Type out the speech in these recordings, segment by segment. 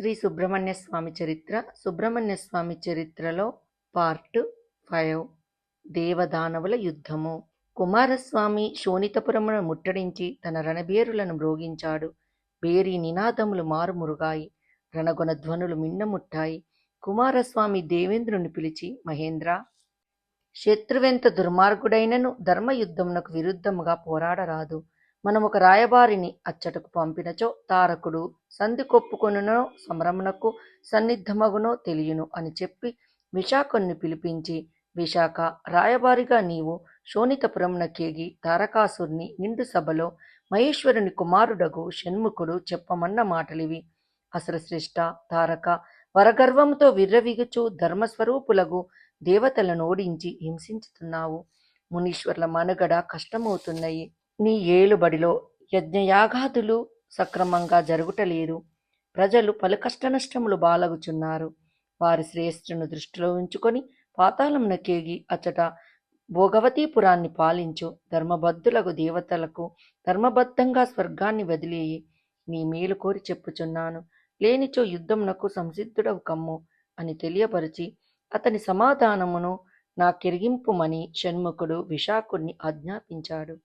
శ్రీ సుబ్రహ్మణ్య స్వామి చరిత్ర సుబ్రహ్మణ్య స్వామి చరిత్రలో part five దేవదానవుల యుద్ధము. కుమారస్వామి శోణితపురమును ముట్టడించి తన రణబేరులను మ్రోగించాడు. బేరి నినాదములు మారుమురుగాయి. రణగొన ధ్వనులు మిన్నముట్టాయి. కుమారస్వామి దేవేంద్రుని పిలిచి మహేంద్ర శత్రువెంత దుర్మార్గుడైనను ధర్మయుద్ధమునకు విరుద్ధముగా పోరాడరాదు. మనం ఒక రాయబారిని అచ్చటకు పంపినచో తారకుడు సంధి కొప్పుకొనునో సమరమునకు సన్నిద్ధమగునో తెలియను అని చెప్పి విశాఖను పిలిపించి విశాఖ రాయబారిగా నీవు శోణితపురంనకేగి తారకాసుర్ని నిండు సభలో మహేశ్వరుని కుమారుడగు షణ్ముఖుడు చెప్పమన్న మాటలివి. అసరశ్రేష్ట తారక వరగర్వంతో విర్రవిగుచు ధర్మస్వరూపులగు దేవతలను ఓడించి హింసించుతున్నావు. మునీశ్వర్ల మనుగడ కష్టమవుతున్నాయి. నీ ఏలుబడిలో యజ్ఞయాగాదులు సక్రమంగా జరుగుటలేదు ప్రజలు పలు కష్టనష్టములు బాలగుచున్నారు. వారి శ్రేష్ఠను దృష్టిలో ఉంచుకొని పాతాళమునకేగి అచ్చట భోగవతీపురాన్ని పాలించు. ధర్మబద్ధులకు దేవతలకు ధర్మబద్ధంగా స్వర్గాన్ని వదిలేయి. నీ మేలు కోరి చెప్పుచున్నాను. లేనిచో యుద్ధమునకు సంసిద్ధుడవు కమ్ము అని తెలియపరిచి అతని సమాధానమును నా కిరిగింపుమని షణ్ముఖుడు విశాఖుణ్ణి ఆజ్ఞాపించాడు.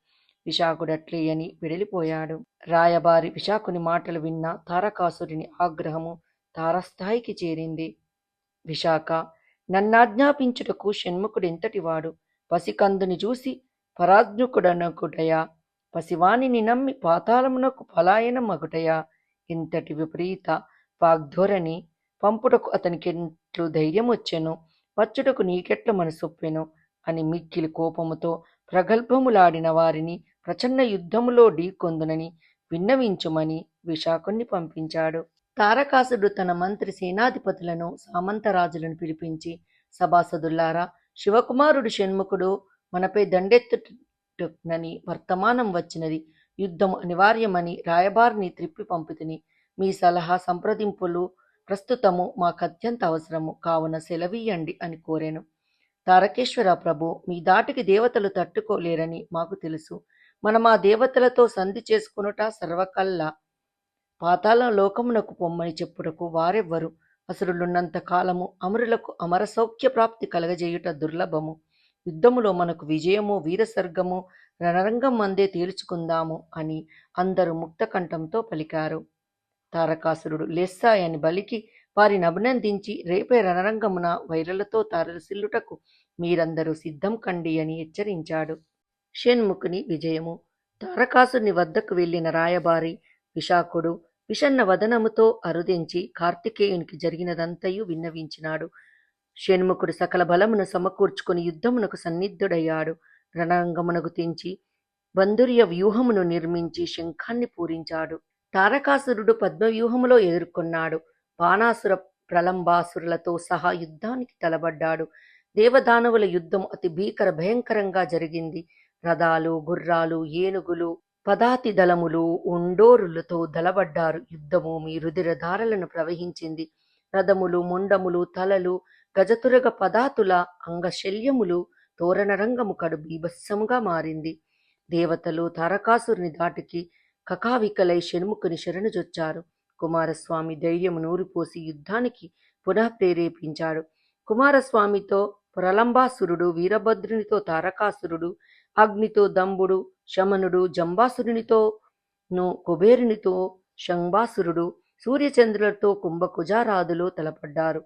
విశాఖుడట్లే అని వెడలిపోయాడు. రాయబారి విశాఖుని మాటలు విన్న తారకాసురుని ఆగ్రహము తారస్థాయికి చేరింది. విశాఖ నన్నాజ్ఞాపించుటకు షణ్ముఖుడెంతటివాడు? పసికందుని చూసి పరాజ్ఞుకుడనకుటయా? పసివాణిని నమ్మి పాతాళమునకు పలాయన మగుటయా? ఇంతటి విపరీత వాగ్ధోరణి పంపుటకు అతనికెట్లు ధైర్యం వచ్చెను వచ్చుటకు నీకెట్ల మనసొప్పెను? అని మిక్కిలి కోపముతో ప్రగల్భములాడిన వారిని ప్రచన్న యుద్ధములో ఢీకొందునని విన్నవించుమని విశాఖుణ్ణి పంపించాడు. తారకాసుడు తన మంత్రి సేనాధిపతులను సామంతరాజులను పిలిపించి సభాసదుల్లారా శివకుమారుడు షణ్ముఖుడు మనపై దండెత్తునని వర్తమానం వచ్చినది. యుద్ధం అనివార్యమని రాయబారిని త్రిప్పి పంపితిని. మీ సలహా సంప్రదింపులు ప్రస్తుతము మాకు అత్యంత అవసరము. కావున సెలవీయండి అని కోరాను. తారకేశ్వర ప్రభు మీ దాటికి దేవతలు తట్టుకోలేరని మాకు తెలుసు. మనం ఆ దేవతలతో సంధి చేసుకునుట సర్వకల్లా. పాతాళ లోకమునకు పొమ్మని చెప్పుటకు వారెవ్వరు. అసురులున్నంత కాలము అమరులకు అమర సౌఖ్య ప్రాప్తి కలగజేయుట దుర్లభము. యుద్ధములో మనకు విజయము వీరసర్గము రణరంగం మందే తేల్చుకుందాము అని అందరూ ముక్తకంఠంతో పలికారు. తారకాసురుడు లెస్సాయని బలికి వారిని అభినందించి రేపే రణరంగమున వైరలతో తారసిల్లుటకు మీరందరూ సిద్ధం కండి అని హెచ్చరించాడు. షణ్ముఖుని విజయము. తారకాసుని వద్దకు వెళ్ళిన రాయబారి విశాఖుడు విషన్న వదనముతో అరుదించి కార్తికేయునికి జరిగినదంతయు విన్నవించినాడు. షణ్ముఖుడు సకల బలమును సమకూర్చుకుని యుద్ధమునకు సన్నిద్ధుడయ్యాడు. రణాంగమునకు తెంచి బంధుర్య వ్యూహమును నిర్మించి శంఖాన్ని పూరించాడు. తారకాసురుడు పద్మవ్యూహములో ఎదుర్కొన్నాడు. బాణాసుర ప్రలంబాసురులతో సహా యుద్ధానికి తలబడ్డాడు. దేవదానవుల యుద్ధం అతి భీకర భయంకరంగా జరిగింది. రథాలు గుర్రాలు ఏనుగులు పదాతి దళములు ఉండోరులతో దలబడ్డారు యుద్ధభూమి రుధిరధారలను ప్రవహించింది. రథములు ముండములు తలలు గజతురగ పదాతుల అంగశల్యములు తోరణరంగము కడు బీభత్సముగా మారింది. దేవతలు తారకాసురుని దాటికి కకావికలై షణ్ముఖుని శరణుజొచ్చారు. కుమారస్వామి ధైర్యము నూరిపోసి యుద్ధానికి పునః ప్రేరేపించాడు. కుమారస్వామితో ప్రలంబాసురుడు వీరభద్రునితో తారకాసురుడు అగ్నితో దంబుడు శమనుడు జంబాసురునితో ను కుబేరునితో శంబాసురుడు సూర్యచంద్రులతో కుంభకుజారాదులు తలపడ్డారు.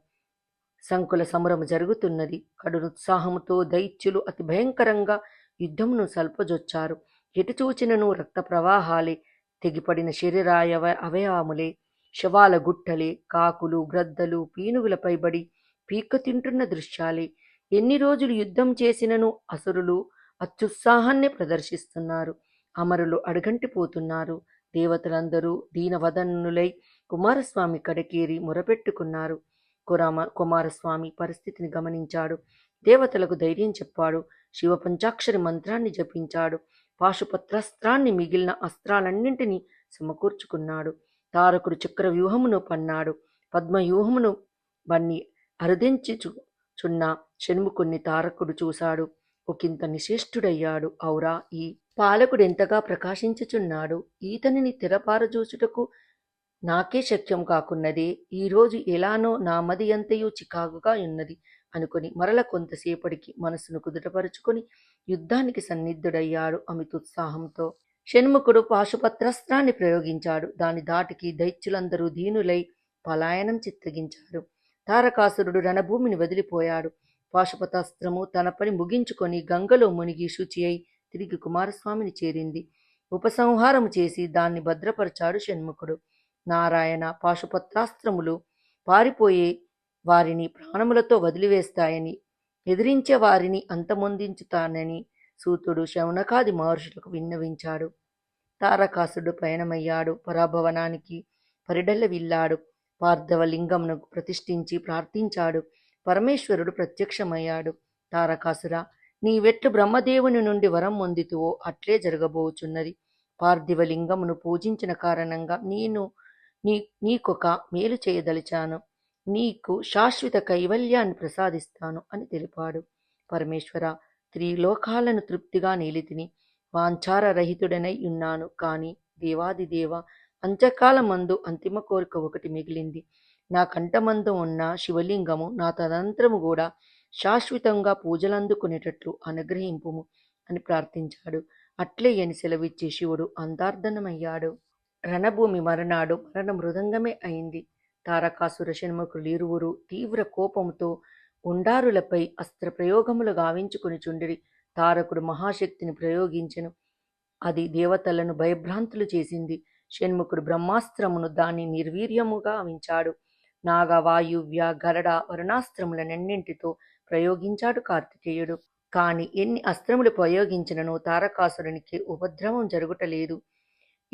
సంకుల సమరము జరుగుతున్నది. కడునుత్సాహముతో దైత్యులు అతి భయంకరంగా యుద్ధమును సల్పజొచ్చారు. ఎటు చూచినను రక్త ప్రవాహాలే తెగిపడిన శరీరాయవ అవయవములే శవాల గుట్టలే కాకులు గ్రద్దలు పీనుగులపై బడి పీక తింటున్న దృశ్యాలే. ఎన్ని రోజులు యుద్ధం చేసినను అసురులు అత్యుత్సాహాన్ని ప్రదర్శిస్తున్నారు. అమరులు అడుగంటిపోతున్నారు. దేవతలందరూ దీనవదనులై కుమారస్వామి కడకేరి మొరపెట్టుకున్నారు. కురామ కుమారస్వామి పరిస్థితిని గమనించాడు. దేవతలకు ధైర్యం చెప్పాడు. శివ పంచాక్షరి మంత్రాన్ని జపించాడు. పాశుపత్రాస్త్రాన్ని మిగిలిన అస్త్రాలన్నింటినీ సమకూర్చుకున్నాడు. తారకుడు చక్ర వ్యూహమును పన్నాడు. పద్మవ్యూహమును బన్ని అరుదించుచున్న షణ్ముఖుణ్ణి తారకుడు చూశాడు. ఒకంత నిశేష్టుడయ్యాడు ఔరా. ఈ పాలకుడు ఎంతగా ప్రకాశించుచున్నాడు? ఈతనిని తెరపారజూచుటకు నాకే శక్యం కాకున్నదే. ఈరోజు ఎలానో నా మది అంతయు చికాకుగా ఉన్నది అనుకొని మరల కొంతసేపటికి మనసును కుదుటపరుచుకొని యుద్ధానికి సన్నిద్ధుడయ్యాడు అమితోత్సాహంతో. షణ్ముఖుడు పాశుపత్రస్త్రాన్ని ప్రయోగించాడు. దాని దాటికి దైత్యులందరూ దీనులై పలాయనం చిత్తగించారు. తారకాసురుడు రణభూమిని వదిలిపోయాడు. పాశుపతాస్త్రము తన పని ముగించుకొని గంగలో మునిగి శుచి అయి తిరిగి కుమారస్వామిని చేరింది. ఉపసంహారము చేసి దాన్ని భద్రపరచాడు షణ్ముఖుడు. నారాయణ పాశుపత్రాస్త్రములు పారిపోయే వారిని ప్రాణములతో వదిలివేస్తాయని ఎదిరించే వారిని అంతమొందించుతానని సూతుడు శౌనకాది మహర్షులకు విన్నవించాడు. తారకాసుడు పయనమయ్యాడు. పరాభవనానికి పరిడల్ల విల్లాడు పార్థవలింగమును ప్రతిష్ఠించి ప్రార్థించాడు. పరమేశ్వరుడు ప్రత్యక్షమయ్యాడు. తారకాసుర నీవెట్లు బ్రహ్మదేవుని నుండి వరం పొందితువో అట్లే జరగబోచున్నది. పార్థివలింగమును పూజించిన కారణంగా నేను నీ నీకొక మేలు చేయదలిచాను. నీకు శాశ్వత కైవల్యాన్ని ప్రసాదిస్తాను అని తెలిపాడు. పరమేశ్వర త్రిలోకాలను తృప్తిగా నీలితిని వాంఛార రహితుడనై ఉన్నాను. కాని దేవాదిదేవ అంచకాల అంత్యకాలమందు అంతిమ కోరిక ఒకటి మిగిలింది. నా కంఠమందు ఉన్న శివలింగము నా తదంతరము కూడా శాశ్వతంగా పూజలందుకునేటట్లు అనుగ్రహింపుము అని ప్రార్థించాడు. అట్లే అని సెలవిచ్చి శివుడు అంతార్ధనమయ్యాడు రణభూమి మరణాడు మరణ మృదంగమే అయింది. తారకాసుర షణ్ముఖులు ఇరువురు తీవ్ర కోపంతో ఉండారులపై అస్త్ర ప్రయోగములు గావించుకుని చుండిరి. తారకుడు మహాశక్తిని ప్రయోగించెను. అది దేవతలను భయభ్రాంతులు చేసింది. షణ్ముఖుడు బ్రహ్మాస్త్రమును దాన్ని నిర్వీర్యముగా ఉంచాడు నాగ వాయువ్య గరడ వరుణాస్త్రములనన్నింటితో ప్రయోగించాడు కార్తికేయుడు. కాని ఎన్ని అస్త్రములు ప్రయోగించినను తారకాసురునికి ఉపద్రవం జరుగుటలేదు.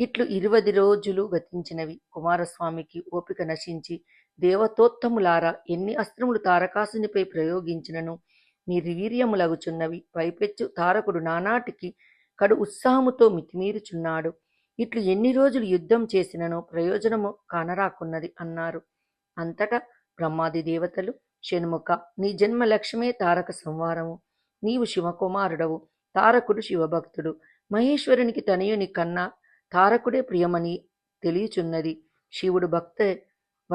ఇట్లు ఇరువది రోజులు గతించినవి. కుమారస్వామికి ఓపిక నశించి దేవతోత్తములారా ఎన్ని అస్త్రములు తారకాసునిపై ప్రయోగించినను నిర్వీర్యములగుచున్నవి. పైపెచ్చు తారకుడు నానాటికి కడు ఉత్సాహముతో మితిమీరుచున్నాడు. ఇట్లు ఎన్ని రోజులు యుద్ధం చేసినను ప్రయోజనము కానరాకున్నది అన్నారు. అంతటా బ్రహ్మాది దేవతలు షణ్ముఖ నీ జన్మ లక్ష్యమే తారక సంవారము. నీవు శివకుమారుడవు తారకుడు శివభక్తుడు. మహేశ్వరునికి తనయుని కన్నా తారకుడే ప్రియమని తెలియచున్నది. శివుడు భక్త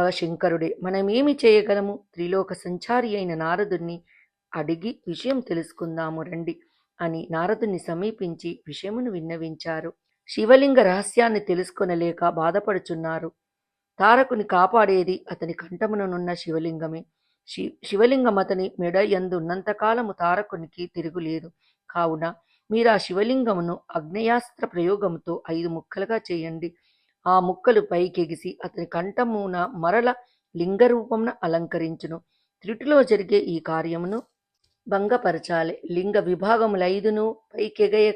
శంకరుడే. మనమేమి చేయగలము? త్రిలోక సంచారి అయిన నారదుణ్ణి అడిగి విషయం తెలుసుకుందాము రండి అని నారదుని సమీపించి విషయమును విన్నవించారు. శివలింగ రహస్యాన్ని తెలుసుకొనలేక బాధపడుచున్నారు. తారకుని కాపాడేది అతని కంఠముననున్న శివలింగమే. శి శివలింగం అతని మెడ ఎందున్నంతకాలము తారకునికి తిరుగులేదు. కావున మీరు ఆ శివలింగమును అగ్నేయాస్త్ర ప్రయోగంతో ఐదు ముక్కలుగా చేయండి. ఆ ముక్కలు పైకెగిసి అతని కంఠమున మరల లింగరూపమున అలంకరించును. త్రిటిలో జరిగే ఈ కార్యమును భంగపరచాలి. లింగ విభాగములైదును పైకెగయ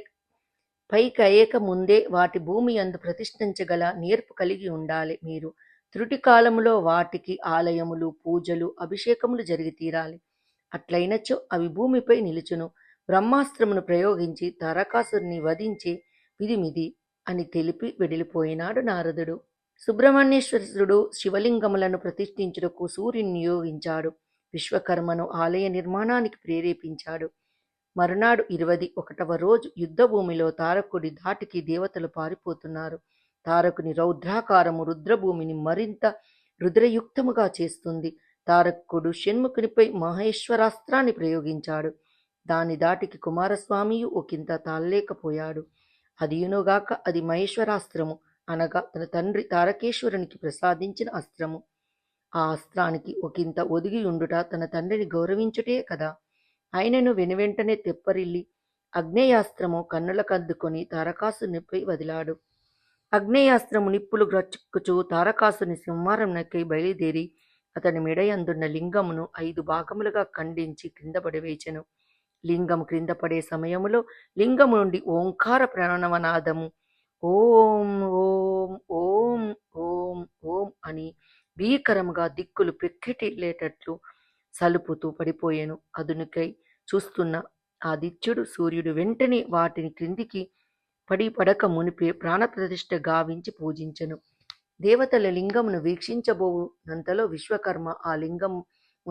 పైకయక ముందే వాటి భూమి అందు ప్రతిష్ఠించగల నేర్పు కలిగి ఉండాలి మీరు. త్రుటి కాలములో వాటికి ఆలయములు పూజలు అభిషేకములు జరిగి తీరాలి. అట్లయినచో అవి భూమిపై నిలుచును. బ్రహ్మాస్త్రమును ప్రయోగించి తారకాసురుని వధించే విధిమిది అని తెలిపి వెడిలిపోయినాడు నారదుడు. సుబ్రహ్మణ్యేశ్వరుడు శివలింగములను ప్రతిష్ఠించుటకు సూర్యుని నియోగించాడు. విశ్వకర్మను ఆలయ నిర్మాణానికి ప్రేరేపించాడు. మరునాడు ఇరవది ఒకటవ రోజు యుద్ధభూమిలో తారకుడి ధాటికి దేవతలు పారిపోతున్నారు. తారకుని రౌద్రాకారము రుద్రభూమిని మరింత రుద్రయుక్తముగా చేస్తుంది. తారకుడు షణ్ముఖునిపై మహేశ్వరాస్త్రాన్ని ప్రయోగించాడు. దాని దాటికి కుమారస్వామియు ఒకంత తాళలేకపోయాడు. అదియునుగాక అది మహేశ్వరాస్త్రము అనగా తన తండ్రి తారకేశ్వరునికి ప్రసాదించిన అస్త్రము. ఆ అస్త్రానికి ఒకంత ఒదిగి ఉండుట తన తండ్రిని గౌరవించుటే కదా. ఆయనను వెనువెంటనే తెప్పరిల్లి అగ్నేయాస్త్రము కన్నులకద్దుకొని తారకాసునిపై వదిలాడు. అగ్నేయాస్త్రము నిప్పులు గ్రచ్చుకుచు తారకాసుని సింహారంనకై బయలుదేరి అతని మెడయందున్న లింగమును ఐదు భాగములుగా ఖండించి క్రింద పడివేచెను లింగం క్రింద పడే సమయములో లింగము నుండి ఓంకార ప్రణవనాదము ఓం ఓం ఓం ఓం ఓం అని భీకరముగా దిక్కులు పెక్కిటిల్లేటట్లు సలుపుతూ పడిపోయాను. అదునికై చూస్తున్న ఆ దిత్యుడు సూర్యుడు వెంటనే వాటిని క్రిందికి పడి పడక మునిపే ప్రాణప్రతిష్ఠ గావించి పూజించెను. దేవతల లింగమును వీక్షించబోనంతలో విశ్వకర్మ ఆ లింగం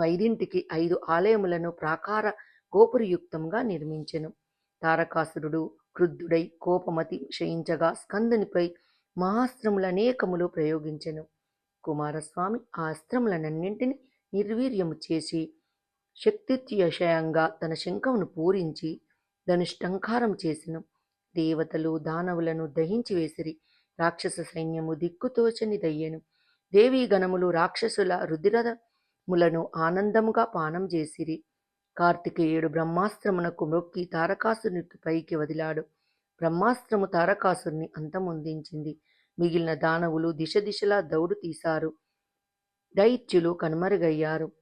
ఐదింటికి ఐదు ఆలయములను ప్రాకార గోపురయుక్తంగా నిర్మించెను. తారకాసురుడు క్రుద్ధుడై కోపమతి క్షయించగా స్కందునిపై మహాస్త్రములనేకములు ప్రయోగించెను. కుమారస్వామి ఆ అస్త్రములనన్నింటినీ నిర్వీర్యము చేసి శక్తిత్యశయంగా తన శంఖమును పూరించి ధనుష్టంకారం చేసెను. దేవతలు దానవులను దహించి వేసిరి. రాక్షస సైన్యము దిక్కుతోచని దయ్యెను. దేవీ గణములు రాక్షసుల రుధిరములను ఆనందముగా పానం చేసిరి. కార్తికేయుడు బ్రహ్మాస్త్రమునకు మొక్కి తారకాసుని పైకి వదిలాడు. బ్రహ్మాస్త్రము తారకాసుని అంతమొందించింది. మిగిలిన దానవులు దిశ దిశలా దౌడు తీశారు. దైత్యులు కనుమరుగయ్యారు.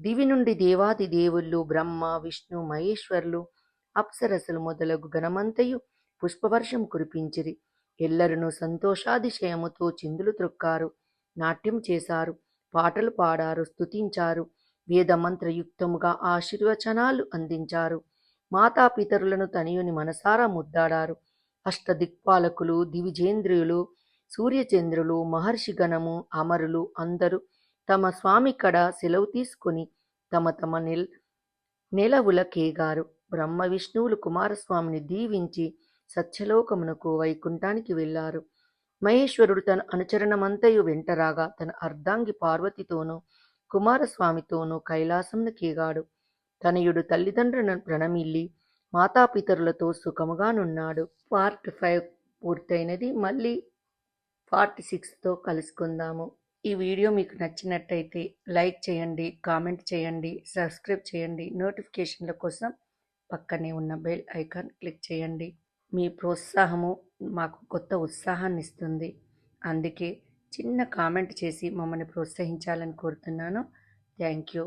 దివి నుండి దేవాది దేవుళ్ళు బ్రహ్మ విష్ణు మహేశ్వరులు అప్సరసలు మొదలగు గణమంతయు పుష్పవర్షం కురిపించిరి. ఎల్లరును సంతోషాతిశయముతో చిందులు త్రొక్కారు. నాట్యం చేశారు. పాటలు పాడారు. స్తుతించారు. వేదమంత్రయుక్తముగా ఆశీర్వచనాలు అందించారు. మాతాపితరులను తనయుని మనసారా ముద్దాడారు. అష్టదిక్పాలకులు దివిజేంద్రియులు సూర్యచంద్రులు మహర్షి గణము అమరులు అందరూ తమ స్వామి కడ సెలవు తీసుకొని తమ తమ నెల్ నెలవులకేగారు. బ్రహ్మ విష్ణువులు కుమారస్వామిని దీవించి సత్యలోకమునకు వైకుంఠానికి వెళ్ళారు. మహేశ్వరుడు తన అనుచరణమంతయు వెంటరాగా తన అర్ధాంగి పార్వతితోనూ కుమారస్వామితోనూ కైలాసంనకేగాడు తనయుడు తల్లిదండ్రులను ప్రణమిల్లి మాతాపితరులతో సుఖముగానున్నాడు. Part five పూర్తయినది. మళ్ళీ పార్ట్ సిక్స్తో కలుసుకుందాము. ఈ వీడియో మీకు నచ్చినట్టయితే లైక్ చేయండి కామెంట్ చేయండి సబ్స్క్రైబ్ చేయండి. నోటిఫికేషన్ల కోసం పక్కనే ఉన్న బెల్ ఐకాన్ క్లిక్ చేయండి. మీ ప్రోత్సాహము మాకు కొత్త ఉత్సాహాన్ని ఇస్తుంది అందుకే చిన్న కామెంట్ చేసి మమ్మల్ని ప్రోత్సహించాలని కోరుతున్నాను. Thank you.